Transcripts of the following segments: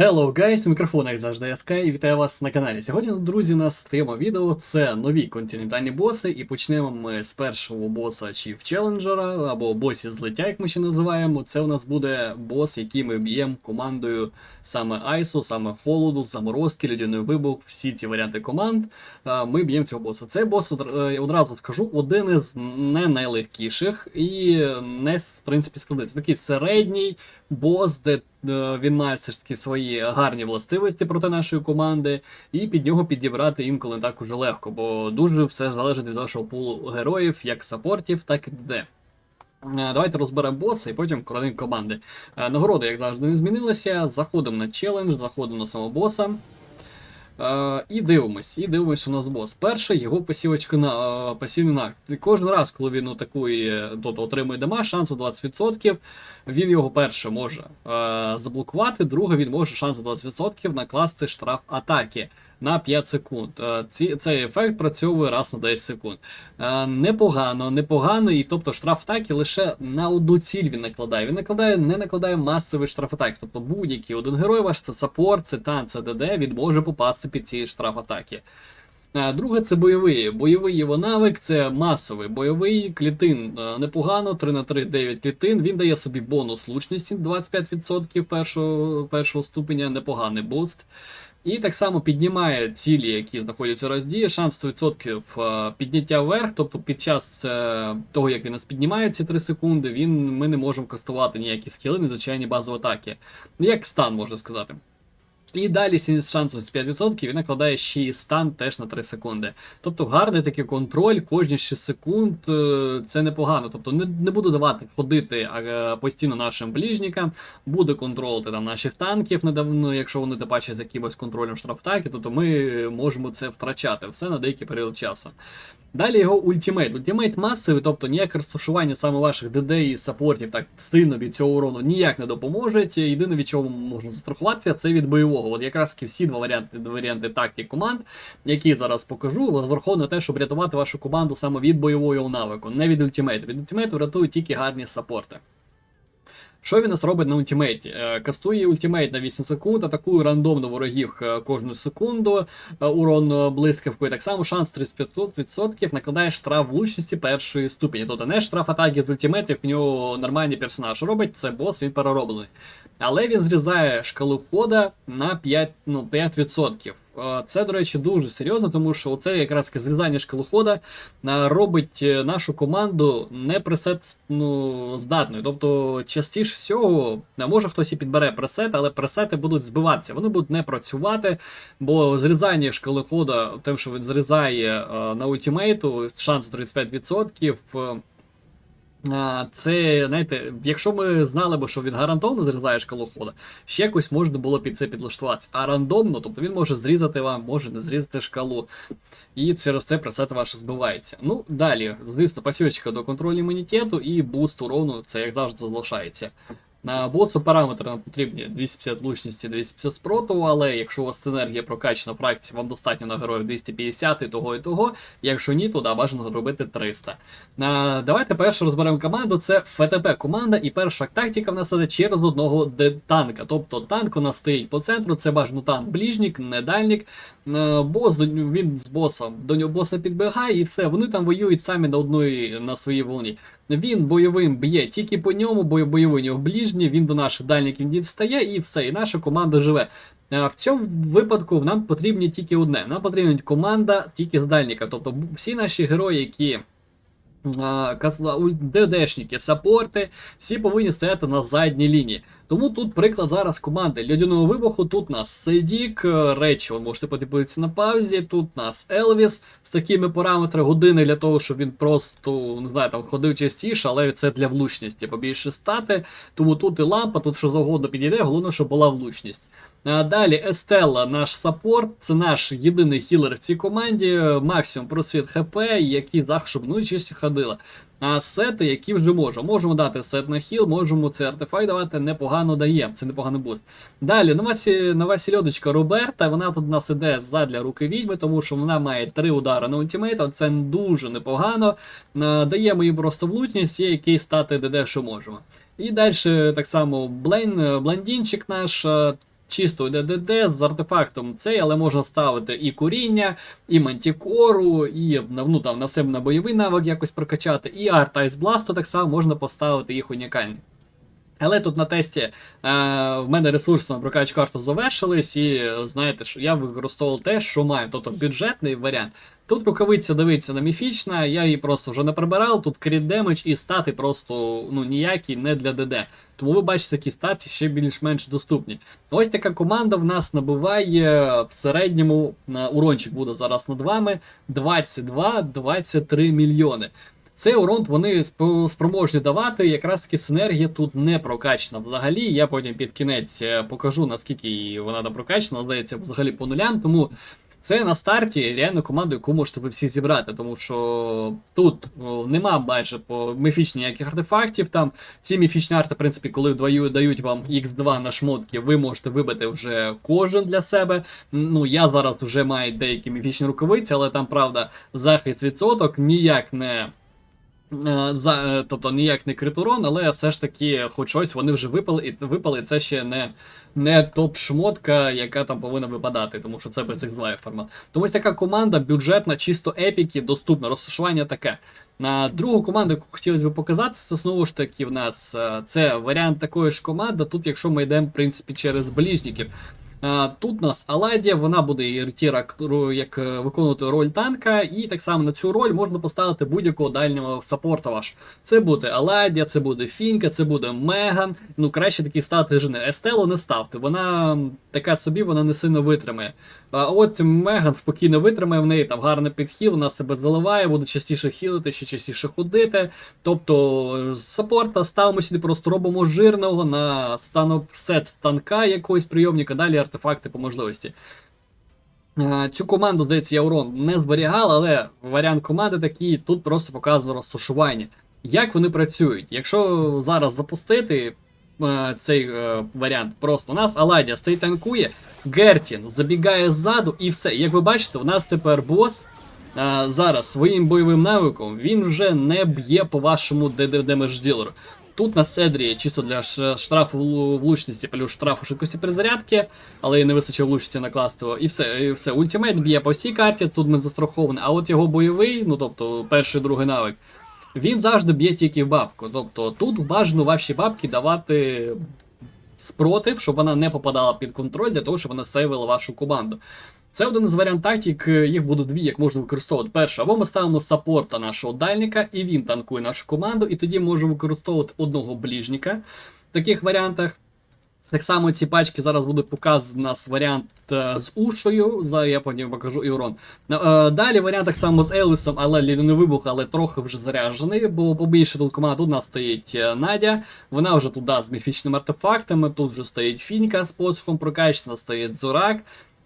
Hello guys, мікрофон, як завжди, Sky, і вітаю вас на каналі. Сьогодні, друзі, у нас тема відео це нові континентальні боси, і почнемо ми з першого боса Chief Challenger, або босів злиття, як ми ще називаємо. Це у нас буде бос, який ми б'ємо командою саме Айсу, саме Холоду, Заморозки, Людяний Вибух, всі ці варіанти команд. Ми б'ємо цього боса. Цей бос е, одразу скажу, один із не найлегкіших і не в принципі складний. Це такий середній бос, де він має все ж таки свої гарні властивості проти нашої команди, і під нього підібрати інколи не так уже легко, бо дуже все залежить від вашого пулу героїв, як сапортів, так і ДД. Е, Давайте розберемо боса і потім короним команди. Е, Нагороди, як завжди, не змінилися. Заходимо на челендж, заходимо на самого боса. Е, і дивимось, і дивимось, що у нас бос. Перший його посівочка на е. Кожен раз, коли він атакує, тобто отримує дема, шансу 20%. Він його перше може е, заблокувати, друге він може шансу 20% накласти штраф атаки на 5 секунд. Е, ці, цей ефект працьовує раз на 10 секунд. Е, непогано, непогано, і тобто штраф атаки лише на одну ціль він накладає. Він накладає, не накладає масовий штраф атаки. Тобто будь-який один герой ваш, це саппорт, це тан, це ДД, він може попасти під ці штраф атаки. Е, Друге, це бойовий. Бойовий його навик це масовий. Бойовий клітин непогано, 3 на 3 9 клітин. Він дає собі бонус лучності 25% першого, першого ступеня, непоганий буст. І так само піднімає цілі, які знаходяться у роздії, шанс 100% е, підняття вверх, тобто під час е, того, як він нас піднімає ці 3 секунди, він, ми не можемо кастувати ніякі скіли, незвичайні базові атаки. Як стан, можна сказати. І далі з шансом з 5% він накладає ще і стан теж на 3 секунди. Тобто гарний такий контроль кожні 6 секунд е, це непогано. Тобто не, не буду давати ходити е, постійно нашим ближникам, буде контролити там наших танків, недавно, якщо вони паче з якимось контролем штрафтаки, тобто ми можемо це втрачати все на деякий період часу. Далі його ультимейт. Ультимейт масовий, тобто ніяке розташування саме ваших ДД і саппортів так сильно від цього урону ніяк не допоможе. Єдине від чого можна застрахуватися, це від бойового. От якраз всі два варіанти, варіанти тактик команд, які зараз покажу, розраховано на те, щоб рятувати вашу команду саме від бойового навику, не від ультимейту. Від ультимейту рятують тільки гарні саппорти. Що він нас робить на ультимейті? Е, Кастує ультимейт на 8 секунд, атакує рандомно ворогів е, кожну секунду, е, урон блискавкою. Так само шанс 35% накладає штраф влучності першої ступені. Тобто не штраф атаки з ультимейтів, в нього нормальний персонаж робить, це бос, він перероблений. Але він зрізає шкалу входа на 5, ну, 5%. Е, Це, до речі, дуже серйозно, тому що це якраз зрізання шкалохода е, робить е, нашу команду не пресет ну, здатною. Тобто, частіше всього, е, може хтось і підбере пресет, але пресети будуть збиватися, вони будуть не працювати, бо зрізання шкалохода, тим, що він зрізає е, на ультимейту, шанс 35%. Е, Це, знаєте, якщо ми знали б, що він гарантовно зрізає шкалу хода, ще якось можна було під це підлаштуватися. А рандомно, тобто він може зрізати вам, може не зрізати шкалу. І через це пресет ваш збивається. Ну, далі, звісно, пасівочка до контролю імунітету і буст урону, це як завжди залишається. На босу параметри нам потрібні 250 лучності, 250 спротиву, але якщо у вас синергія прокачана фракція, вам достатньо на героїв 250 і того і того. Якщо ні, то да, бажано робити 300. А, давайте перше розберемо команду. Це ФТП команда, і перша тактика в нас іде через одного танка. Тобто танк у нас стоїть по центру, це бажано танк ближнік, не дальнік. Е, Бос він з босом до нього боса підбігає, і все. Вони там воюють самі на одної на своїй волні. Він бойовим б'є тільки по ньому, бо бойовий у нього ближній, він до наших дальників не дістає, і все, і наша команда живе. В цьому випадку нам потрібні тільки одне. Нам потрібна команда тільки з дальника. Тобто всі наші герої, які ДДшники, саппорти, всі повинні стояти на задній лінії. Тому тут приклад зараз команди Льодяного вибуху. Тут нас Сейдік, е, речі, ви можете подивитися на паузі. Тут нас Елвіс з такими параметрами години для того, щоб він просто не знаю, там ходив частіше, але це для влучності побільше стати. Тому тут і лампа, тут що завгодно підійде, головне, щоб була влучність. А Далі Естелла, наш саппорт, це наш єдиний хілер в цій команді. Максимум просвіт ХП, який захист, ну чисті ходила. А сети, які вже можемо. Можемо дати сет на хіл, можемо цей артефакт давати, непогано дає. Це непоганий буст. Далі, нова, нова сільодочка Роберта, вона тут у нас іде задля руки відьми, тому що вона має три удари на ультимейт, це дуже непогано. А, Даємо їм просто влучність, є який стати ДД, що можемо. І далі так само Блейн, блондинчик наш. Чисто ДДД з артефактом цей, але можна ставити і куріння, і мантікору, і ну, там, на себе на бойовий навик якось прокачати, і арт Blast так само можна поставити їх унікальні. Але тут на тесті е, в мене ресурси на прокач карту завершились, і е, знаєте, що я використовував те, що маю, тобто бюджетний варіант. Тут рукавиця дивиться на міфічна, я її просто вже не прибирав, тут кріт демедж і стати просто ну, ніякі не для ДД. Тому ви бачите, такі статі ще більш-менш доступні. Ось така команда в нас набиває в середньому урончик буде зараз над вами 22-23 мільйони. Цей урон вони сп- спроможні давати, якраз таки синергія тут не прокачана взагалі. Я потім під кінець е, покажу, наскільки вона не прокачана, здається, взагалі по нулям. Тому це на старті реально команда, яку можете ви всі зібрати, тому що тут о, нема майже по міфічні ніяких артефактів. Там ці міфічні арти, в принципі, коли вдвою дають вам X2 на шмотки, ви можете вибити вже кожен для себе. Ну я зараз вже маю деякі міфічні рукавиці, але там правда захист відсоток ніяк не. Е, За, е, тобто ніяк не критурон, але все ж таки, хоч щось вони вже випали, випали, це ще не, не топ-шмотка, яка там повинна випадати, тому що це без їх злає формат. Тому ось така команда бюджетна, чисто епіки, доступна. Розташування таке. На другу команду, яку хотілося б показати, це знову ж таки в нас е, це варіант такої ж команди. Тут, якщо ми йдемо, в принципі, через ближників. Е, Тут у нас Аладія, вона буде і як е, виконувати роль танка, і так само на цю роль можна поставити будь-якого дальнього саппорта ваш. Це буде Аладія, це буде Фінка, це буде Меган. Ну краще такі ставити жени. Естелу не ставте, вона така собі, вона не сильно витримає. А от Меган спокійно витримає в неї там гарний підхіл, вона себе заливає, буде частіше хілити, ще частіше ходити. Тобто саппорта ставимо сюди, просто робимо жирного на стану сет станка якогось прийомника, далі артефакти по можливості. Цю команду, здається, я урон не зберігав, але варіант команди такий, тут просто показує розташування. Як вони працюють? Якщо зараз запустити цей е, варіант, просто у нас Аладія стоїть танкує, Гертін забігає ззаду і все. Як ви бачите, у нас тепер бос. е, зараз своїм бойовим навиком він вже не б'є по вашому демедж ділеру. Тут на Седрі чисто для штрафу влу- влучності, плюс штрафу швидкості перезарядки, але не вистачило влучності накласти. І все, і все. Ультимейт б'є по всій карті, тут ми застраховані. А от його бойовий, ну тобто перший другий навик, він завжди б'є тільки в бабку. Тобто тут бажано ваші бабки давати спротив, щоб вона не попадала під контроль, для того, щоб вона сейвила вашу команду. Це один з варіант тактик, е, їх буде дві, як можна використовувати. Перше, або ми ставимо саппорта нашого дальника, і він танкує нашу команду, і тоді можемо використовувати одного ближника в таких варіантах. Так само ці пачки зараз буде показаний нас варіант е, з ушою, за я потім покажу і урон. Е, Далі варіант так само з Елвісом, але не вибух, але трохи вже заряджений, бо побільше тут команду у нас стоїть е, Надя, вона вже туди з міфічними артефактами, тут вже стоїть Фінька з посухом прокачана, стоїть Зурак.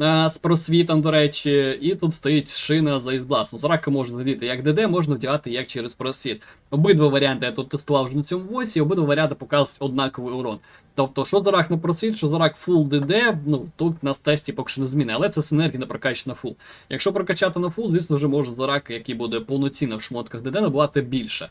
Е, З просвітом, до речі, і тут стоїть шина за ізбласом. Зорака можна вдіти як ДД, можна вдягати як через просвіт. Обидва варіанти я тут тестував вже на цьому восі, обидва варіанти показують однаковий урон. Тобто, що Зорак на просвіт, що Зорак фул ДД, ну тут на тесті поки що не зміни, але це синергія не прокачана фул. Якщо прокачати на фул, звісно вже може Зорак, який буде повноцінно в шмотках ДД, набувати більше.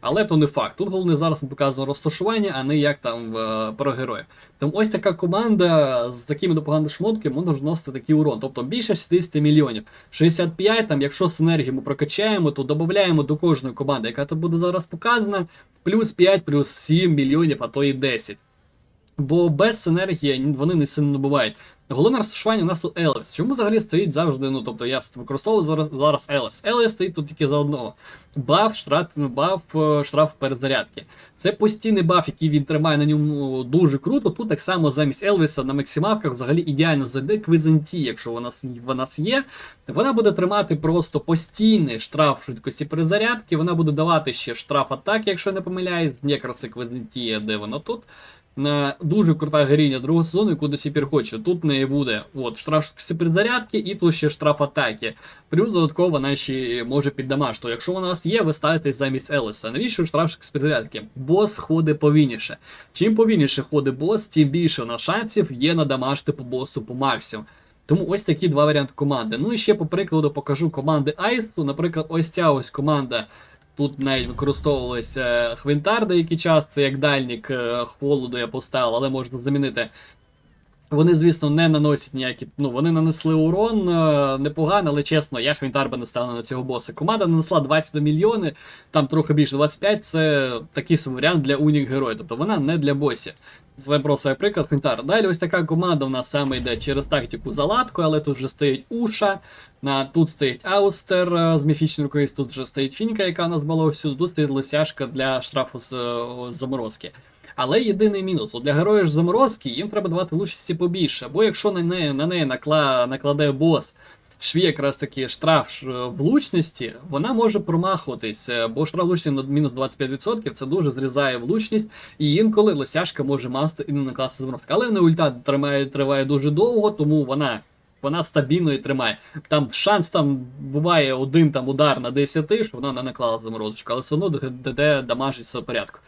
Але то не факт. Тут головне зараз ми показуємо розташування, а не як там е, про героїв. Тому ось така команда з такими непоганими шмотками може носити такий урон. Тобто більше 60 мільйонів. 65, там, якщо синергію ми прокачаємо, то додаємо до кожної команди, яка тут буде зараз показана, плюс 5, плюс 7 мільйонів, а то і 10. Бо без синергії вони не сильно набувають. Головне розташування у нас тут Елес. Чому взагалі стоїть завжди? Ну тобто я використовую зараз, зараз Елес. Елес стоїть тут тільки за одного. Баф, штраф, баф, е, штраф перезарядки. Це постійний баф, який він тримає на ньому дуже круто. Тут так само замість Елвіса на максималках взагалі ідеально зайде Квізанті, якщо вона, в нас є. Вона буде тримати просто постійний штраф швидкості перезарядки. Вона буде давати ще штраф атаки, якщо я не помиляюсь. Якраз і Квізантія, де вона тут. Е, Дуже крута героїня другого сезону, яку до сих пір хочу. Тут в неї буде от, штраф перезарядки і тут ще штраф атаки. Плюс додатково вона ще може під дамаж. Якщо вона у нас є, ви ставите замість Елиса. Навіщо штраф швидкості перезарядки? Бос ходить повільніше. Чим повільніше ходить бос, тим більше на шансів є надамажити по босу по максимуму. Тому ось такі два варіанти команди. Ну і ще по прикладу покажу команди Айсту. Наприклад, ось ця ось команда. Тут навіть використовувалися Хвинтар деякий час, це як дальник е, холоду я поставив, але можна замінити Вони, звісно, не наносять ніякі. Ну, вони нанесли урон е, непогано, але чесно, я Хвінтар би не став на цього боса. Команда нанесла 22 мільйони, там трохи більше 25, це такий варіант для унік героя. Тобто вона не для босів. Це приклад Хвінтар. Далі ось така команда в нас саме йде через тактику заладку, але тут вже стоїть Уша, тут стоїть Аустер е, з міфічною рукою, тут вже стоїть Фінка, яка у нас була всюди, тут стоїть лисяшка для штрафу з, заморозки. Але єдиний мінус: для героїв ж заморозки їм треба давати лучності побільше, бо якщо на неї, на неї накла, накладе бос шві якраз таки штраф ш- влучності, вона може промахуватись, е, бо штраф влучності на мінус 25% це дуже зрізає влучність, і інколи лисяшка може масти і не накласти заморозки. Але не ульта тримає, триває дуже довго, тому вона. Вона стабільно і тримає. Там шанс там буває один там удар на 10, що вона не наклала заморозочку, але все одно ДД дамажить все в порядку.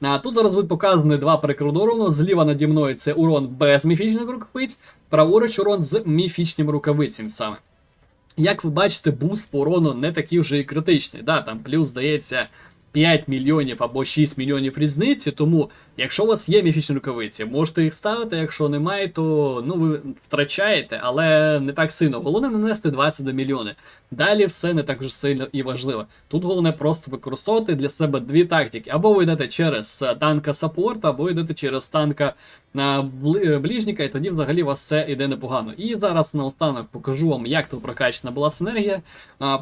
А тут зараз будуть показані два переклади. Зліва наді мною це урон без міфічних рукавиць, праворуч урон з міфічним рукавицям саме. Як ви бачите, буст по урону не такий вже і критичний. Да, там плюс, здається, 5 мільйонів або 6 мільйонів різниці. Тому, якщо у вас є міфічні рукавиці, можете їх ставити. Якщо немає, то ну ви втрачаєте, але не так сильно. Головне нанести 22 мільйони. Далі все не так вже сильно і важливо. Тут головне просто використовувати для себе дві тактики. Або ви йдете через е, танка саппорт, або йдете через танка на бли- ближніка, і тоді взагалі у вас все йде непогано. І зараз наостанок покажу вам, як тут прокачана була синергія.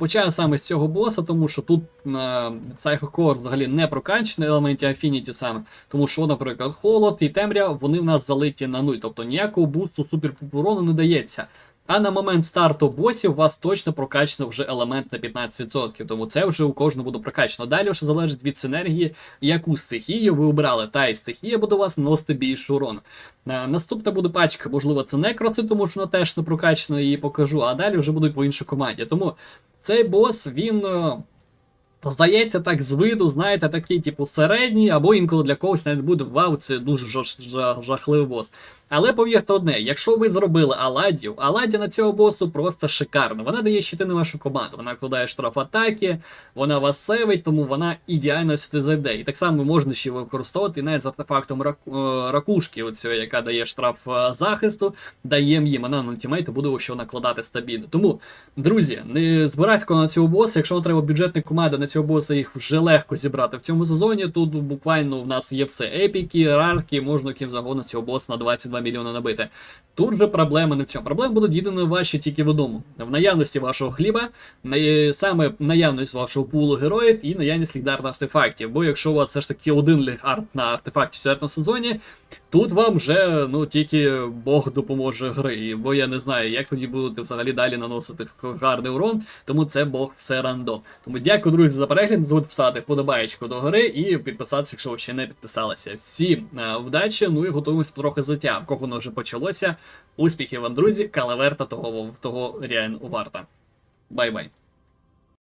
Почаю саме з цього боса, тому що тут Psycho Core взагалі не прокачаний елементі Affinity саме, тому що, наприклад, холод і темря вони в нас залиті на нуль, тобто ніякого бусту супер не дається. А на момент старту босів у вас точно прокачано вже елемент на 15%, тому це вже у кожного буде прокачано. Далі вже залежить від синергії, яку стихію ви обрали. Та і стихія буде у вас наносити більше урон. Наступна буде пачка, можливо, це некроси, тому що вона теж не прокачана, її покажу, а далі вже будуть по іншій команді. Тому цей бос, він. Здається, так з виду, знаєте, такий, типу, середній, або інколи для когось навіть буде вау, це дуже жах- жах- жахливий бос. Але повірте одне, якщо ви зробили Аладдію, Аладдія на цього босу просто шикарна. Вона дає щити на вашу команду, вона вкладає штраф атаки, вона вас сейвить, тому вона ідеально сюди зайде. І так само можна ще використовувати навіть з артефактом е, ракушки, оцього, яка дає штраф е, захисту, дає їм, вона на ультимейту буде що накладати стабільно. Тому, друзі, не збирайте на цього боса, якщо вам треба бюджетна команда на цього боса, їх вже легко зібрати в цьому сезоні. Тут буквально в нас є все епіки, рарки, можна ким завгодно цього боса на 22 мільйони набити. Тут же проблеми не в цьому. Проблеми будуть єдине ваші тільки в одному. В наявності вашого хліба, на- саме наявність вашого пулу героїв і наявність легендарних артефактів. Бо якщо у вас все ж таки один легард на артефакті в четвертому сезоні, тут вам вже ну тільки Бог допоможе гри. Бо я не знаю, як тоді будете взагалі далі наносити гарний урон, тому це Бог все рандом. Тому дякую, друзі, за перегляд. Не забудьте писати подобаєчку до гри і підписатися, якщо ви ще не підписалися. Всім е, вдачі, ну і готуємося трохи заття. В кого воно вже почалося. Успіхів вам, друзі, калаверта того, того реально варта. Бай-бай.